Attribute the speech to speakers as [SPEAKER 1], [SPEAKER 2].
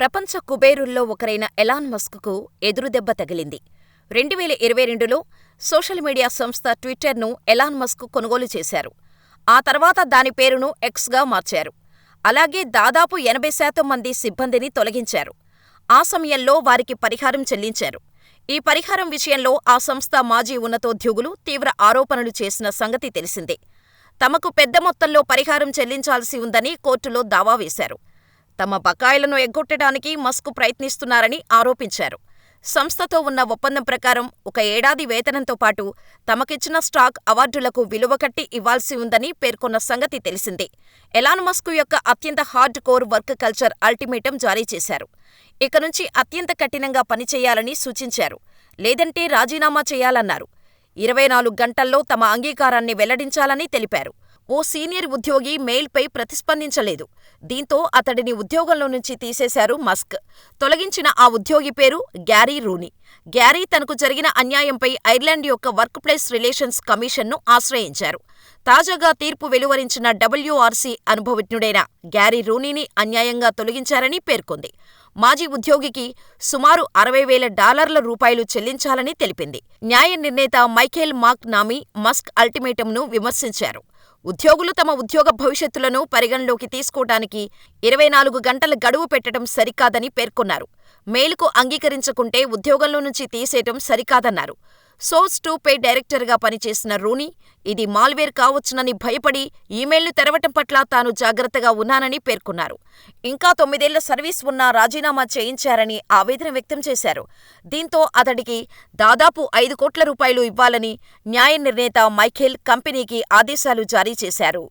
[SPEAKER 1] ప్రపంచ కుబేరుల్లో ఒకరైన ఎలాన్ మస్క్కు ఎదురుదెబ్బ తగిలింది. రెండువేల ఇరవై రెండులో సోషల్ మీడియా సంస్థ ట్విట్టర్ను ఎలాన్ మస్క్ కొనుగోలు చేశారు. ఆ తర్వాత దాని పేరును ఎక్స్గా మార్చారు. అలాగే దాదాపు ఎనభై శాతం మంది సిబ్బందిని తొలగించారు. ఆ సమయంలో వారికి పరిహారం చెల్లించారు. ఈ పరిహారం విషయంలో ఆ సంస్థ మాజీ ఉన్నతోద్యోగులు తీవ్ర ఆరోపణలు చేసిన సంగతి తెలిసిందే. తమకు పెద్ద మొత్తంలో పరిహారం చెల్లించాల్సి ఉందని కోర్టులో దావా వేశారు. తమ బకాయిలను ఎగ్గొట్టడానికి మస్క్ ప్రయత్నిస్తున్నారని ఆరోపించారు. సంస్థతో ఉన్న ఒప్పందం ప్రకారం ఒక ఏడాది వేతనంతో పాటు తమకిచ్చిన స్టాక్ అవార్డులకు విలువ కట్టి ఇవ్వాల్సి ఉందని పేర్కొన్న సంగతి తెలిసిందే. ఎలాన్ మస్క్ యొక్క అత్యంత hard core work culture ultimatum జారీ చేశారు. ఇక నుంచి అత్యంత కఠినంగా పనిచేయాలని సూచించారు. లేదంటే రాజీనామా చేయాలన్నారు. ఇరవై నాలుగు గంటల్లో తమ అంగీకారాన్ని వెల్లడించాలని తెలిపారు. ఓ సీనియర్ ఉద్యోగి మెయిల్పై ప్రతిస్పందించలేదు. దీంతో అతడిని ఉద్యోగంలో నుంచి తీసేశారు మస్క్. తొలగించిన ఆ ఉద్యోగి పేరు గ్యారీ రూనీ. గ్యారీ తనకు జరిగిన అన్యాయంపై ఐర్లాండ్ యొక్క వర్క్ ప్లేస్ రిలేషన్స్ కమిషన్ను ఆశ్రయించారు. తాజాగా తీర్పు వెలువరించిన డబ్ల్యూఆర్సీ అనుభవజ్ఞుడైన గ్యారీ రూనీని అన్యాయంగా తొలగించారని పేర్కొంది. మాజీ ఉద్యోగికి సుమారు అరవై వేల డాలర్ల రూపాయలు చెల్లించాలని తెలిపింది. న్యాయ నిర్ణేత మైఖేల్ మాక్ నామీ మస్క్ అల్టిమేటంను విమర్శించారు. ఉద్యోగులు తమ ఉద్యోగ భవిష్యత్తులను పరిగణలోకి తీసుకోటానికి ఇరవై నాలుగు గంటల గడువు పెట్టడం సరికాదని పేర్కొన్నారు. మెయిల్కు అంగీకరించకుంటే ఉద్యోగంలో నుంచి తీసేయటం సరికాదన్నారు. సోర్స్ టూ పే డైరెక్టర్గా పనిచేసిన రూనీ, ఇది మాల్వేర్ కావచ్చునని భయపడి ఈమెయిల్ను తెరవటం పట్ల తాను జాగ్రత్తగా ఉన్నానని పేర్కొన్నారు. ఇంకా తొమ్మిదేళ్ళ సర్వీస్ ఉన్నా రాజీనామా చేయించారని ఆవేదన వ్యక్తం చేశారు. దీంతో అతడికి దాదాపు ఐదు కోట్ల రూపాయలు ఇవ్వాలని న్యాయ నిర్ణేత మైఖేల్ కంపెనీకి ఆదేశాలు జారీ చేశారు.